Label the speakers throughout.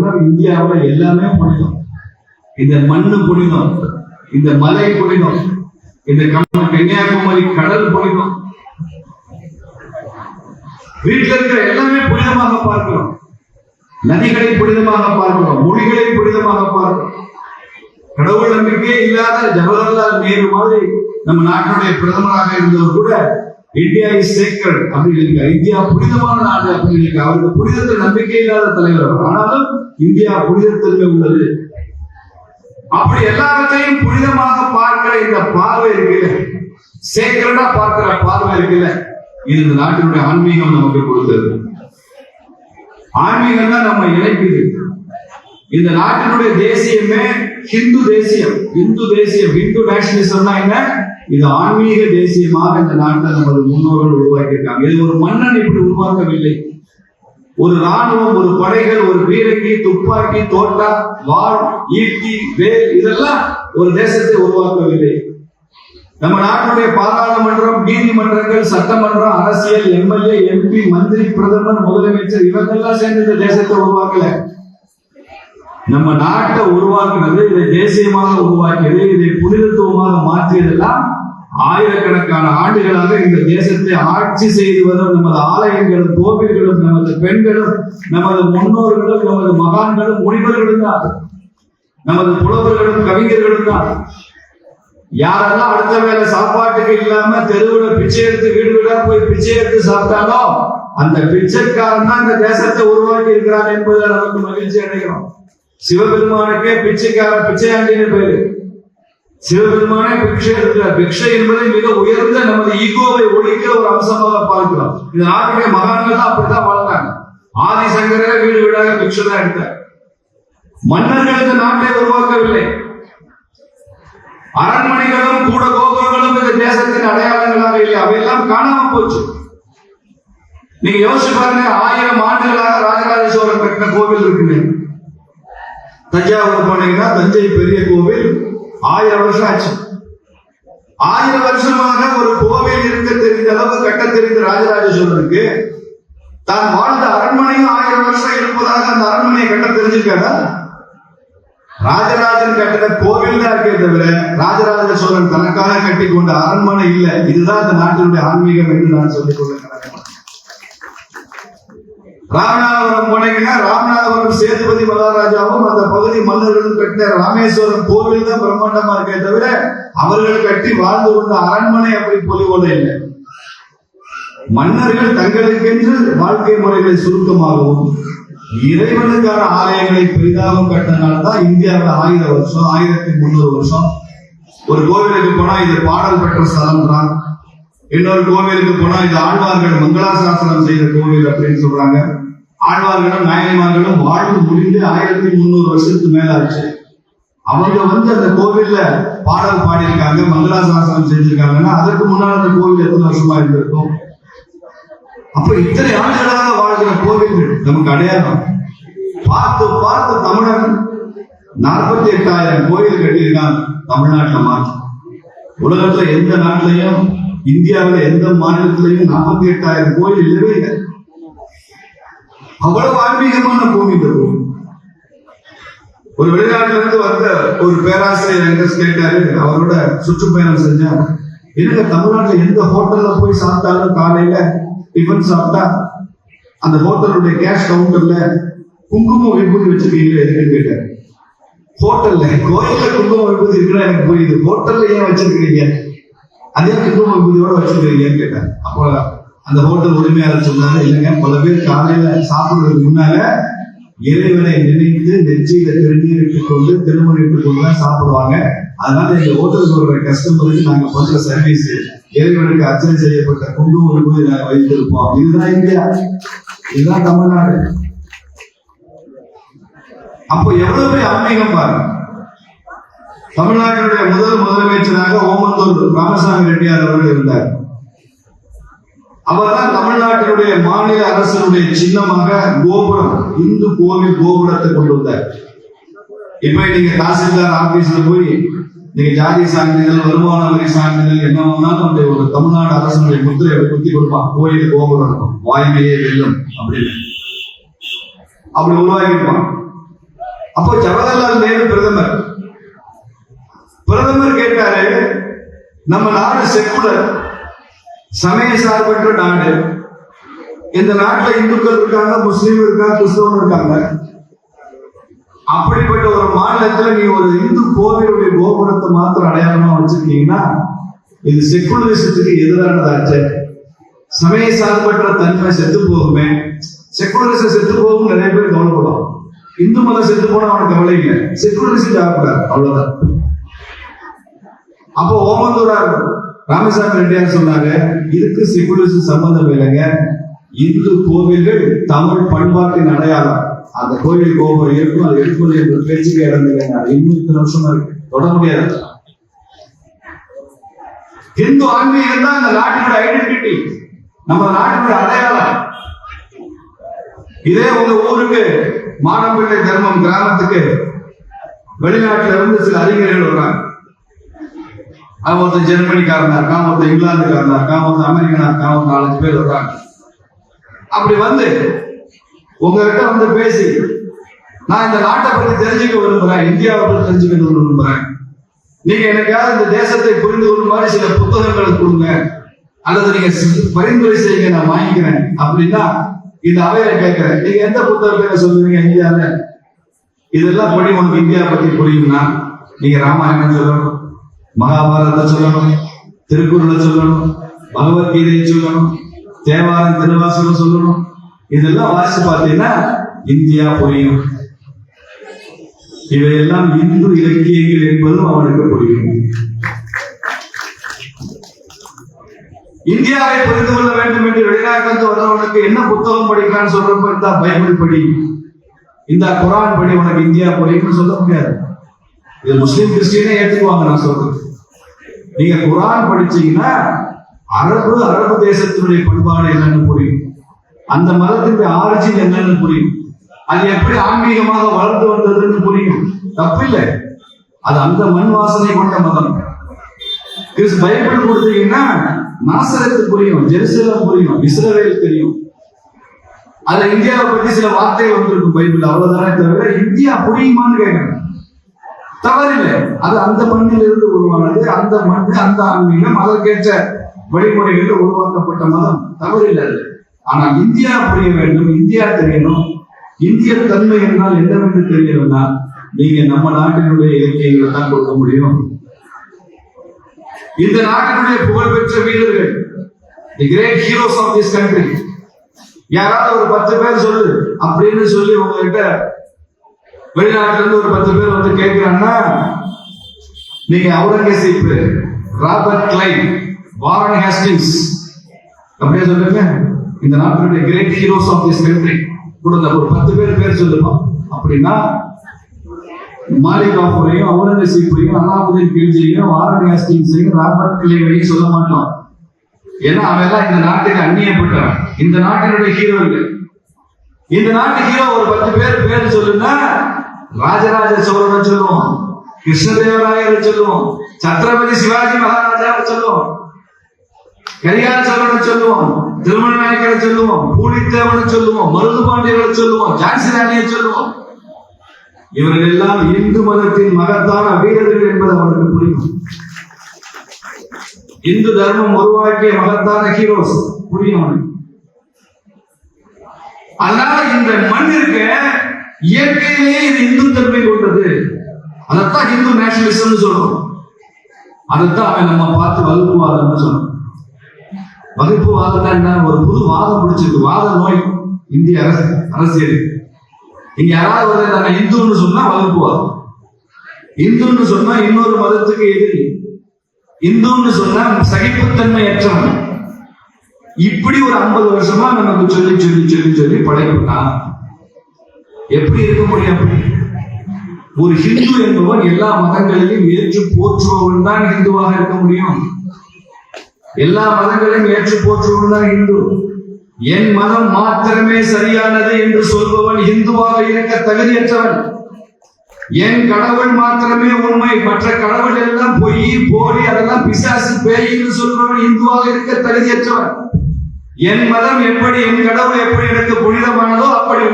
Speaker 1: சொல்லியிருக்கிறார் இந்தியாவில் எல்லாமே புனிதம். இந்த மண்ணு புனிதம் இந்த மலை புனிதம் இந்த கன்னியாகுமரி கடல் புனிதம். வீட்டில் இருக்கிற எல்லாமே புனிதமாக பார்க்கிறோம். நதிகளை புனிதமாக பார்க்கிறோம் மொழிகளை புனிதமாக பார்க்கிறோம். கடவுள் நம்பிக்கையே இல்லாத ஜவஹர்லால் நேரு மாதிரி நம்ம நாட்டினுடைய பிரதமராக இருந்தவர் கூட இந்தியா இஸ் சேக்கர் அப்படின்னு இந்தியா புனிதமான நாடு அப்படின்னு அவருக்கு புனிதத்தில் நம்பிக்கை இல்லாத தலைவர் அவர். ஆனாலும் இந்தியா புனிதத்தன்மை உள்ளது. அப்படி எல்லாத்தையும் புனிதமாக பார்க்கிற இந்த பார்வை இருக்குல்ல? சேக்கரடா பார்க்கிற பார்வை இருக்குல்ல? இது இந்த நாட்டினுடைய ஆன்மீகம் நமக்கு கொடுத்தது. ஆன்மீகம் தான் நம்ம இணைக்குது இந்த நாட்டினுடைய தேசியமே ஹிந்து தேசியம். இந்து தேசியம். இந்து நேஷனலிசம்னா என்ன? இது ஆன்மீக தேசியமாக இந்த நாட்டை நமது முன்னோர்கள் உருவாக்கியிருக்காங்க. இது ஒரு மன்னன் இப்படி உருவாக்கவில்லை. ஒரு ராணுவம் ஒரு படைகள் ஒரு பீரங்கி துப்பாக்கி தோட்டா வாள் ஈட்டி வேல் இதெல்லாம் ஒரு தேசத்தை உருவாக்கவில்லை. நம்ம நாட்டுடைய பாராளுமன்றம் நீதிமன்றங்கள் சட்டமன்றம் அரசியல் எம்எல்ஏ எம்பி மந்திரி பிரதமர் முதலமைச்சர் இவங்கெல்லாம் சேர்ந்து இந்த தேசத்தை உருவாக்கல. நம்ம நாட்டை உருவாக்குனது இதை தேசியமாக உருவாக்கியது இதை புனிதத்துவமாக மாற்றியதெல்லாம் ஆயிரக்கணக்கான ஆண்டுகளாக இந்த தேசத்தை ஆட்சி செய்து வரும் நமது ஆலயங்களும் கோவில்களும் நமது பெண்களும் நமது முன்னோர்களும் நமது மகான்களும் முனிவர்களும் தான். நமது புலவர்களும் கவிஞர்களும் தான். யாரெல்லாம் அடுத்த வேலை சாப்பாட்டுக்கு இல்லாம தெருவுல பிச்சை எடுத்து வீடு வீடா போய் பிச்சை எடுத்து சாப்பிட்டாலோ அந்த பிச்சைக்காரன் தான் இந்த தேசத்தை உருவாக்கி இருக்கிறான் என்பதில் நமக்கு மகிழ்ச்சி அடைகிறோம். சிவபெருமானுக்கே பிச்சைக்கார பிச்சையாண்டின்னு பேரு. சிவபெருமானே பிக்ஷை எடுக்கிறார் பிக்ஷை என்பதை மிக உயர்ந்த நமது ஈகோவை ஒழிக்கிற ஒரு அம்சமாக பார்க்கிறோம். இந்த நாட்டுடைய மகான்கள் தான் அப்படித்தான் வாழ்ந்தாங்க. ஆதிசங்கரே வீடு வீடாக பிக்ஷை தான் எடுத்தார். மன்னர்கள் இந்த நாட்டை உருவாக்கவில்லை. அரண்மனைகளும் கூட கோபுரங்களும் இந்த தேசத்தின் அடையாளங்களாக இல்லை. அவையெல்லாம் காணாம போச்சு. நீங்க யோசிச்சு பாருங்க ஆயிரம் ஆண்டுகளாக ராஜராஜ சோழன் கட்டின கோவில் இருக்குன்னு தஞ்சாவூர் போனீங்கன்னா தஞ்சை பெரிய கோவில் ஆயிரம் வருஷம் ஆச்சு. ஆயிரம் வருஷமாக ஒரு கோவில் இருக்க தெரிந்த அளவு கட்ட தெரிந்த ராஜராஜ சோழனுக்கு தான் வாழ்ந்த அரண்மனையும் ஆயிரம் வருஷம் இருப்பதாக அந்த அரண்மனையை கட்ட தெரிஞ்சிருக்காரா? ராஜராஜன் கட்டின கோவில் தான் இருக்கே தவிர ராஜராஜ சோழன் தனக்காக கட்டி கொண்ட அரண்மனை இல்லை. இதுதான் இந்த நாட்டினுடைய ஆன்மீகம் என்று நான் சொல்லிக் கொள்கிறேன். ராமநாதபுரம் போனீங்கன்னா ராமநாதபுரம் சேதுபதி மகாராஜாவும் அந்த பகுதி மன்னர்களும் கட்டின ராமேஸ்வரம் கோவில் தான் பிரம்மாண்டமா இருக்கே தவிர அவர்கள் கட்டி வாழ்ந்து கொண்ட அரண்மனை அப்படி பொலிவோட இல்லை. மன்னர்கள் தங்களுக்கென்று வாழ்க்கை முறைகளை சுருக்கமாகவும் இறைவனுக்கான ஆலயங்களை பெரிதாகவும் கட்டினால்தான் இந்தியாவில் ஆயிரம் வருஷம் ஆயிரத்தி முந்நூறு வருஷம். ஒரு கோவிலுக்கு போனா இது பாடல் பெற்ற ஸ்தலம் தான். இன்னொரு கோவிலுக்கு போனா இது ஆழ்வார்கள் மங்களாசாசனம் செய்த கோவில் அப்படின்னு சொல்றாங்க. ஆழ்வார்களும் நாயன்மார்களும் வாழ்வு முடிந்து ஆயிரத்தி முந்நூறு வருஷத்துக்கு மேல ஆச்சு. அவங்க வந்து அந்த கோவில்ல பாடல் பாடியிருக்காங்க மங்களாசாசனம் செஞ்சிருக்காங்கன்னா அதற்கு முன்னால் அந்த கோவில் எத்தனை வருஷமா இருந்திருக்கும்? அப்ப இத்தனை ஆண்டுகளாக வாழ்கிற கோவில்கள் நமக்கு அடையாளம். பார்த்து பார்த்து தமிழன் நாற்பத்தி எட்டாயிரம் கோயில் கட்டியிருக்கான் தமிழ்நாட்டில் மாற்றி உலகத்துல எந்த நாட்டிலையும் இந்தியாவுல எந்த மாநிலத்திலையும் நாற்பத்தி எட்டாயிரம் கோயில் இல்லவே இல்லை. அவ்வளவு ஆன்மீகமான பூமி இந்த பூமி. ஒரு வெளிநாட்டுல இருந்து வந்த ஒரு பேராசிரியர் எங்க கேட்டாரு அவரோட சுற்றுப்பயணம் செஞ்சா என்னங்க தமிழ்நாட்டுல எந்த ஹோட்டல்ல போய் சாப்பிட்டாலும் காலையில டிஃபன் சாப்பிட்டா அந்த ஹோட்டலுடைய கேஷ் கவுண்டர்ல குங்குமம் விபூதி வச்சிருக்கீங்களா எதுக்குன்னு கேட்டார். ஹோட்டல்ல கோயில்ல குங்குமம் விபூதி இருக்குன்னா எனக்கு புரியுது. ஹோட்டல்ல ஏன் வச்சிருக்கீங்க அதே குங்கும விபூதியோட வச்சிருக்கீங்கன்னு கேட்டாங்க அப்போ அந்த ஹோட்டல் உரிமையாளர் சொன்னாரு இல்லைங்க பல பேர் காலையில சாப்பிடுறதுக்கு முன்னால இறைவனை நினைத்து நெற்றியில திருநீர் இட்டுக் கொண்டு திருமணம் இட்டுக் தான் சாப்பிடுவாங்க. அதனால எங்க ஹோட்டலுக்கு வர கஸ்டமருக்கு நாங்க பண்ற சர்வீஸ் இறைவனுக்கு அர்ச்சனை செய்யப்பட்ட குங்கும போய் நாங்க வைத்திருப்போம். இதுதான் இந்தியா. இதுதான் தமிழ்நாடு. அப்போ எவ்வளவு அமைகம் பாருங்க. தமிழ்நாட்டினுடைய முதல் முதலமைச்சராக ஓமந்தூர் ராமசாமி ரெட்டியார் அவர்கள் இருந்தார். அவர்தான் தமிழ்நாட்டினுடைய மாநில அரசனுடைய சின்னமாக கோபுரம் இந்து கோவில் கோபுரத்தை கொண்டு வந்தார் இப்ப நீங்க தாசில்தார் ஆபீஸ்ல போய் நீங்க ஜாதி சான்றிதழ் வருமான வரி சான்றிதழ் என்ன வேணாலும் அந்த ஒரு தமிழ்நாடு அரசனுடைய முத்திரையை குத்தி கொடுப்பான். கோயில் கோபுரம் இருக்கும். வாய்மையே வெல்லும் அப்படின்னு. அப்படி உருவாக்கியிருப்பான். நம்ம நாடு செக்குலர் சமய சார்பற்ற நாடு. இந்த நாட்டுல இந்துக்கள் இருக்காங்க முஸ்லீம் இருக்காங்க கிறிஸ்தவன் இருக்காங்க. அப்படிப்பட்ட ஒரு மாநிலத்துல நீ ஒரு இந்து கோவிலுடைய கோபுரத்தை மாத்திரம் அடையாளமா வச்சிருக்கீங்கன்னா இது செக்குலரிசத்துக்கு எதிரானதாச்சு. சமய சார்பற்ற தன்மை செத்து போகுமே. செக்குலரிசம் செத்து போகும் நிறைய பேர் கவலைப்படும் இந்து மதம் செத்து போனா அவனுக்கு கவலை இல்லை. செக்குலரிசம் சாப்பிடாது அவ்வளவுதான். அப்போ ஓமந்தூரார் ராமசாமி ரெட்டியார் சொன்னாங்க இதுக்கு செக்குலரிசம் சம்பந்தம் இல்லைங்க. இந்து கோவில்கள் தமிழ் பண்பாட்டின் அடையாளம். அந்த கோயில் கோபுரம் இருக்கும் அது எடுப்பது என்ற பேச்சுக்கு இடம் இல்லைங்க இன்னும் இத்தனை வருஷமா இருக்கு. தொட முடியாது. இந்து ஆன்மீகம் தான் இந்த நாட்டினுடைய ஐடென்டிட்டி நம்ம நாட்டினுடைய அடையாளம். இதே உங்க ஊருக்கு மாடம்பிள்ளை தர்மம் கிராமத்துக்கு வெளிநாட்டுல இருந்து சில அறிஞர்கள் வர்றாங்க. அவன் ஒருத்தன் ஜெர்மனிக்காரனா இருக்கான் ஒருத்தன் இங்கிலாந்துக்காரனா இருக்கான் ஒருத்தன் அமெரிக்கனா இருக்கான் ஒரு நாலஞ்சு பேர் வர்றாங்க. அப்படி வந்து உங்ககிட்ட வந்து பேசி நான் இந்த நாட்டை பத்தி தெரிஞ்சுக்க விரும்புறேன் இந்தியாவை பத்தி தெரிஞ்சுக்க விரும்புறேன். நீங்க எனக்காவது இந்த தேசத்தை புரிந்து கொள்ளும் மாதிரி சில புத்தகங்களை கொடுங்க. அல்லது நீங்க பரிந்துரை செய்யுங்க நான் வாங்கிக்கிறேன். அப்படின்னா இந்த அவையில கேட்கிறேன். நீங்க எந்த புத்தகத்தை சொல்லுவீங்க இந்தியாவில? இதெல்லாம் படி உனக்கு இந்தியா பத்தி புரியும்னா நீங்க ராமாயணம் சொல்லணும். மகாபாரதத்தை சொல்லணும் திருக்குறளை சொல்லணும் பகவத்கீதையை சொல்லணும் தேவாரம் திருவாசகம் சொல்லணும். இதெல்லாம் வாசிச்சு பார்த்தீங்கன்னா இந்தியா புரியும். இவையெல்லாம் இந்து இலக்கியங்கள் என்பதும் அவனுக்கு புரியும். இந்தியாவை புரிந்து கொள்ள வேண்டும் என்று வெளிநாட்டிலிருந்து வர்றவனுக்கு என்ன புத்தகம் படிக்கிறான்னு சொல்றப்ப இந்த பைபிள் படி. இந்த குரான் படி உனக்கு இந்தியா புரியும்னு சொல்ல முடியாது. இது முஸ்லீம் கிறிஸ்டியனே ஏத்துக்குவாங்க நான் சொல்றது. நீங்க குரான் படிச்சீங்கன்னா அரபு அரபு தேசத்தினுடைய பண்பாடு என்னன்னு புரியும். அந்த மதத்தினுடைய ஆரிஜின் என்னன்னு புரியும். அது எப்படி ஆன்மீகமாக வளர்ந்து வந்ததுன்னு புரியும். தப்பில்லை. அது அந்த மண் வாசனை கொண்ட மதம். கிறிஸ் பைபிள் கொடுத்தீங்கன்னா நாசரத்து புரியும் ஜெருசலம் புரியும் இஸ்ரவேல் தெரியும். அதுல இந்தியாவை பத்தி சில வார்த்தைகள் வந்திருக்கும் பைபிள் அவ்வளவுதானே தவிர இந்தியா புரியுமான்னு கேட்கணும் தவறில்லை. அது அந்த மண்ணில் இருந்து உருவானது அந்த மண் அந்த ஆன்மீகம் அதற்கேற்ற வழிமுறைகளில் உருவாக்கப்பட்ட மதம். தவறில்லை அது. ஆனால் இந்தியா புரிய வேண்டும் இந்தியா தெரியணும். இந்திய தன்மை என்றால் என்னவென்று தெரியணும்னா நீங்க நம்ம நாட்டினுடைய இலக்கியங்களை தான் கொடுக்க முடியும். இந்த நாட்டினுடைய புகழ்பெற்ற வீரர்கள் the great heroes of this country யாராவது ஒரு பத்து பேர் சொல்லு அப்படின்னு சொல்லி உங்ககிட்ட வெளிநாட்டுல இருந்து ஒரு பத்து பேர் வந்து கேட்கிறாங்கன்னா நீங்க Aurangzeb Robert Clive Warren Hastings அப்படியே சொல்லுங்க இந்த நாட்டினுடைய great heroes of this country கொடுங்க ஒரு பத்து பேர் பேர் சொல்லுமா அப்படின்னா மாலிகாபுரையும் அவுரங்கசீப்பையும் அலாவுதீன் கில்ஜியையும் வாரன் ஹேஸ்டிங்ஸையும் ராபர்ட் கிளைவையும் சொல்ல மாட்டோம். ஏன்னா அவெல்லாம் இந்த நாட்டுக்கு அந்நியப்பட்டவன். இந்த நாட்டினுடைய ஹீரோ இல்லை இந்த நாட்டு ஹீரோ ஒரு பத்து பேர் பேர் சொல்லுன்னா ராஜராஜ சோழனை சொல்லுவோம் கிருஷ்ணதேவராயரை சொல்லுவோம் சத்ரபதி சிவாஜி மகாராஜாவை சொல்லுவோம் கரிகால சோழனை சொல்லுவோம் திருமண நாயக்கரை சொல்லுவோம் பூலித்தேவனை சொல்லுவோம் மருது பாண்டியர்களை சொல்லுவோம் ஜான்சி ராணியை சொல்லுவோம். இவர்கள் எல்லாம் இந்து மதத்தின் மகத்தான வீரர்கள் என்பது அவனுக்கு புரியும். இந்து தர்மம் உருவாக்கிய மகத்தான ஹீரோஸ் புரியும் அவனுக்கு. அதனால இந்த மண் இருக்க இயற்கையிலேயே இது இந்து தன்மை கொண்டது. அதைத்தான் இந்து நேஷனலிசம் சொல்றோம். அதைத்தான் அவன் நம்ம பார்த்து வகுப்புவாதம்னு சொல்றோம். வகுப்புவாதம்னா என்ன? ஒரு புது வாதம் பிடிச்சிருக்கு வாத நோய். இந்திய அரசு அரசியல். இங்க யாராவது வந்து நம்ம இந்துன்னு சொன்னா வகுப்புவாதம். இந்துன்னு சொன்னா இன்னொரு மதத்துக்கு எதிரி. இந்துன்னு சொன்னா சகிப்புத்தன்மையற்றவன். இப்படி ஒரு ஐம்பது வருஷமா நமக்கு சொல்லி சொல்லி சொல்லி சொல்லி படைக்கணும் எப்படி இருக்க முடியும் அப்படி? ஒரு ஹிந்து என்பவன் எல்லா மதங்களையும் ஏற்று போற்றுபவன் தான் ஹிந்துவாக இருக்க முடியும். எல்லா மதங்களையும் ஏற்று போற்றுபவன் தான் ஹிந்து. என் மதம் மாத்திரமே சரியானது என்று சொல்பவன் ஹிந்துவாக இருக்க தகுதியற்றவன். என் கடவுள் மாத்திரமே உண்மை. மற்ற கடவுள் எல்லாம் பொய் போலி அதெல்லாம் பிசாசு பேயின்னு சொல்றவன் இந்துவாக இருக்க தகுதியற்றவன். என் மதம் எப்படி என் கடவுள் எப்படி எனக்கு புனிதமானதோ அப்படி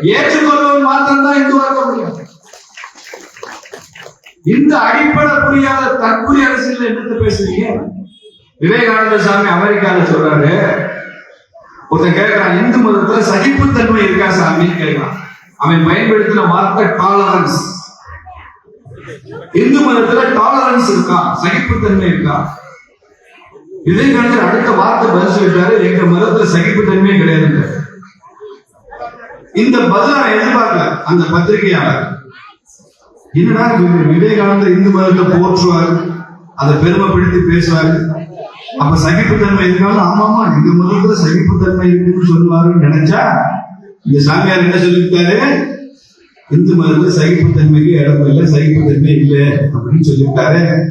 Speaker 1: புனிதம் என்பதை ஏற்றுக்கொள்வன் மாத்திரம்தான் இந்துவாக முடியும். இந்த அடிப்படை புரியாத தற்கொலை அரசியல் என்னத்தை பேசுறீங்க? விவேகானந்த சாமி அமெரிக்கால சொல்றாரு. ஒருத்தன் கேட்கிறான் இந்து மதத்துல சகிப்புத்தன்மை இருக்கா சாமின்னு கேட்கிறான் அவன் பயன்படுத்தின வார்த்தை டாலரன்ஸ் இந்து மதத்துல டாலரன்ஸ் இருக்கா? சகிப்புத்தன்மை இருக்கா? விவேகானந்தர் அடுத்த வார்த்தை பதில் சொல்லிட்டாரு எங்க மதத்துல சகிப்புத்தன்மையே கிடையாது இந்த பதிலா நான் எதிர்பார்க்கல அந்த பத்திரிகையாளர். என்னடா வி- விவேகானந்தர் இந்து மதத்தை போற்றுவார். அதை பெருமைப்படுத்தி பேசுவார். அப்ப சகிப்புத்தன்மை இருந்தாலும் ஆமா ஆமா எங்க மதத்துல சகிப்புத்தன்மை இருக்குன்னு சொல்லுவாருன்னு நினைச்சா இந்த சாமியார் என்ன சொல்லியிருக்காரு? இந்து மதத்துல சகிப்புத்தன்மைக்கு இடம் இல்லை சகிப்புத்தன்மை இல்லை அப்படின்னு சொல்லியிருக்காரு.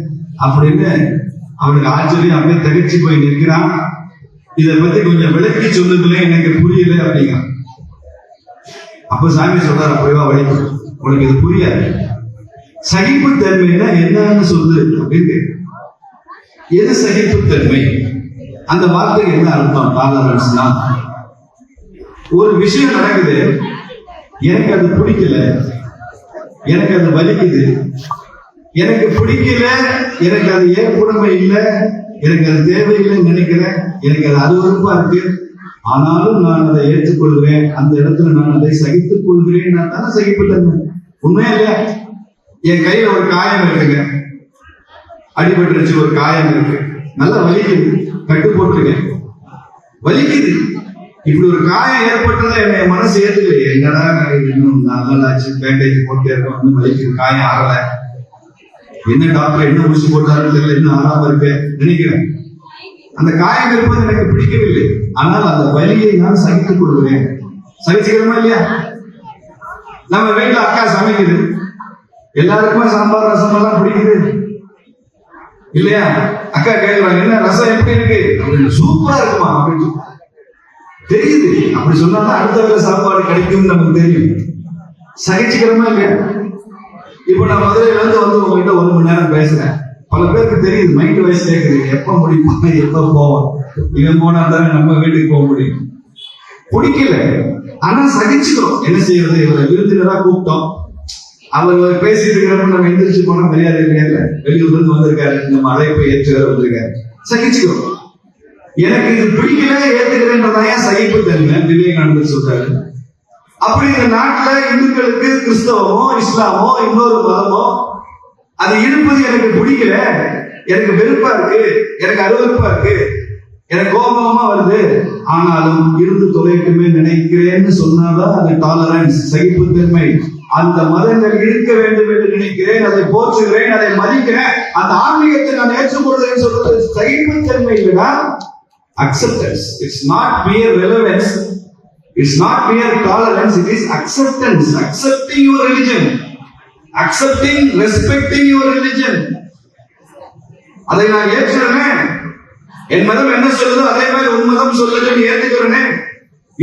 Speaker 1: அப்படின்னு அவனுக்கு ஆச்சரியம் அப்படியே தகச்சு போய் நிற்கிறான். இதை பத்தி கொஞ்சம் விளக்கி சொல்லுங்களேன் எனக்கு புரியல அப்படிங்கிறான். அப்ப சாமி சொல்றாரு அப்பவா வழி உனக்கு இது புரியாது. சகிப்பு தன்மைன்னா என்னன்னு சொல்லு அப்படின்னு எது சகிப்பு தன்மை அந்த வார்த்தைக்கு என்ன அர்த்தம்? டாலரன்ஸ்னா ஒரு விஷயம் நடக்குது எனக்கு அது பிடிக்கல எனக்கு அது வலிக்குது. எனக்கு பிடிக்கல எனக்கு அது ஏற்புடைமை இல்லை எனக்கு அது தேவையில்லைன்னு நினைக்கிறேன் எனக்கு அது அருவறுப்பா இருக்கு. ஆனாலும் நான் அதை ஏற்றுக்கொள்கிறேன் அந்த இடத்துல நான் அதை சகித்துக் கொள்கிறேன். நான் தானே சகிப்புத்தன்மை உண்மையா இல்லையா? என் கையில ஒரு காயம் இருக்குங்க. அடிபட்டுருச்சு ஒரு காயம் இருக்கு. நல்லா வலிக்குது. கட்டு போட்டிருக்கேன் வலிக்குது. இப்படி ஒரு காயம் ஏற்பட்டதை என்னை மனசு ஏத்துக்கலையே என்னடா நான் இன்னும் நாலு ஆச்சு பேண்டேஜ் போட்டே இருக்கோம். வந்து வலிக்குது. காயம் ஆறல என்ன டாக்டர் என்ன ஊசி போட்டாருன்னு தெரியல. இன்னும் ஆறாம இருக்கேன். நினைக்கிறேன். அந்த காயம் இருப்பது எனக்கு பிடிக்கவில்லை. ஆனால் அந்த வலியை நான் சகித்துக் கொள்வேன் சகிச்சுக்கிறோமா இல்லையா? நம்ம வீட்டுல அக்கா சமைக்குது. எல்லாருக்குமே சாம்பார் ரசம் எல்லாம் பிடிக்குது. இல்லையா? அக்கா கேட்கிறாங்க என்ன ரசம் எப்படி இருக்கு? அப்படின்னு சூப்பரா இருக்குமா? அப்படின்னு தெரியுது. அப்படி சொன்னா தான் அடுத்த வேலை சாப்பாடு கிடைக்கும் நமக்கு தெரியும். சகிச்சுக்கிறோமா இல்லையா? இப்போ நான் மதுரையில இருந்து வந்து உங்ககிட்ட ஒரு மணி நேரம் பேசுறேன். பல பேருக்கு தெரியுது மைண்ட் வயசு கேட்குது எப்ப முடிப்போம் எப்ப போவோம்? இவன் போனா தானே நம்ம வீட்டுக்கு போக முடியும். பிடிக்கல. ஆனா சகிச்சுக்கிறோம் என்ன செய்யறது? இவரை விருந்தினரா கூப்பிட்டோம். அவர் பேசிட்டு இருக்கிறப்ப நம்ம எந்திரிச்சு போனா மரியாதை இல்லையா? இல்ல. வெளியூர்ல இருந்து வந்திருக்காரு. நம்ம அழைப்பை ஏற்று வேற வந்திருக்காரு. சகிச்சுக்கிறோம் எனக்கு இது பிடிக்கல ஏத்துக்கிறேன்றதான் ஏன் சகிப்பு தன்மை விவேகானந்தர் சொல்றாரு. அப்படி இந்த நாட்டுல இந்துக்களுக்கு கிறிஸ்தவமோ இஸ்லாமோ இன்னொரு மதமோ அது இருப்பது எனக்கு பிடிக்கல. எனக்கு வெறுப்பா இருக்கு. எனக்கு அருவறுப்பா இருக்கு. எனக்கு கோபமா வருது. ஆனாலும் இருந்து தொலைக்குமே நினைக்கிறேன்னு சொன்னாதான் அது டாலரன்ஸ் சகிப்புத்தன்மை அந்த மதங்கள் இருக்க வேண்டும் என்று நினைக்கிறேன் அதை போற்றுகிறேன் அதை மதிக்கிறேன். அந்த ஆன்மீகத்தை நான் ஏற்றுக்கொள்கிறேன் சொல்றது சகிப்புத்தன்மை இல்லைனா acceptance it's not peer relevance it's not peer tolerance it is acceptance accepting your religion accepting respecting your religion அதை நான் ஏற்றுக்கிறேன் என் மதம் என்ன சொல்லுதோ அதே மாதிரி உன் மதம் சொல்லுதுன்னு ஏத்துக்கிறேன்.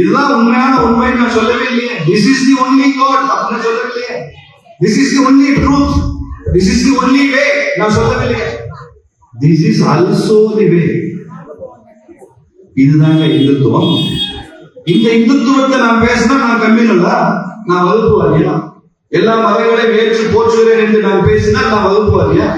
Speaker 1: இதுதான் உண்மையான உண்மை நான் சொல்லவே இல்லையே. This is the only god அப்படின்னு சொல்லவில்லையே. This is the only truth this is the only way நான் சொல்லவில்லையே. This is also the way இதுதாங்க இந்துத்துவம். இந்த இந்துத்துவத்தை நான் பேசினா நான் கம்மியில் நான் வகுப்புவாதியா எல்லா மதங்களையும் ஏற்று போற்றுகிறேன் என்று நான் பேசினால் நான் வகுப்பு வகுப்புவாதியா